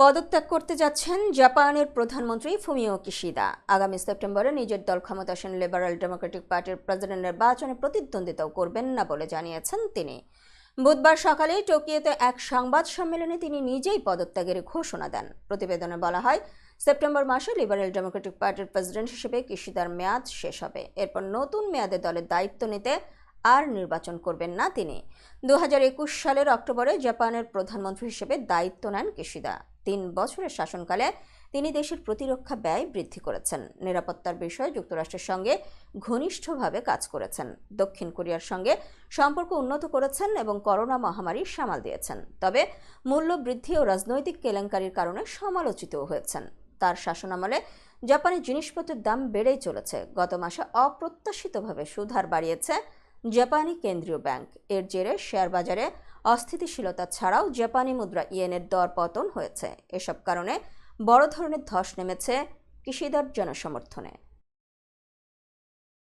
পদত্যাগ করতে যাচ্ছেন জাপানের প্রধানমন্ত্রী ফুমিও কিশিদা। আগামী সেপ্টেম্বরে নিজের দল ক্ষমতাসীন লিবারাল ডেমোক্রেটিক পার্টির প্রেসিডেন্ট নির্বাচনে প্রতিদ্বন্দ্বিতাও করবেন না বলে জানিয়েছেন তিনি। বুধবার সকালে টোকিওতে এক সংবাদ সম্মেলনে তিনি নিজেই পদত্যাগের ঘোষণা দেন। প্রতিবেদনে বলা হয়, সেপ্টেম্বর মাসে লিবারেল ডেমোক্রেটিক পার্টির প্রেসিডেন্ট হিসেবে কিশিদার মেয়াদ শেষ হবে। এরপর নতুন মেয়াদে দলের দায়িত্ব নিতে আর নির্বাচন করবেন না তিনি। দু হাজার একুশ সালের অক্টোবরে জাপানের প্রধানমন্ত্রী হিসেবে দায়িত্ব নেন কিশিদা। তিন বছরের শাসনকালে তিনি দেশের প্রতিরক্ষা ব্যয় বৃদ্ধি করেছেন। নিরাপত্তার বিষয়ে যুক্তরাষ্ট্রের সঙ্গে ঘনিষ্ঠভাবে কাজ করেছেন। দক্ষিণ কোরিয়ার সঙ্গে সম্পর্ক উন্নত করেছেন এবং করোনা মহামারী সামাল দিয়েছেন। তবে মূল্য বৃদ্ধি ও রাজনৈতিক কেলেঙ্কারির কারণে সমালোচিতও হয়েছেন। তার শাসনামলে জাপানি জিনিসপত্রের দাম বেড়েই চলেছে। গত মাসে অপ্রত্যাশিতভাবে সুধার বাড়িয়েছে জাপানি কেন্দ্রীয় ব্যাংক। এর জেরে শেয়ার বাজারে অস্থিতিশীলতা ছাড়াও জাপানি মুদ্রা ইয়েনের দর পতন হয়েছে। এসব কারণে বড় ধরনের ধস নেমেছে কৃষিদার জনসমর্থনে।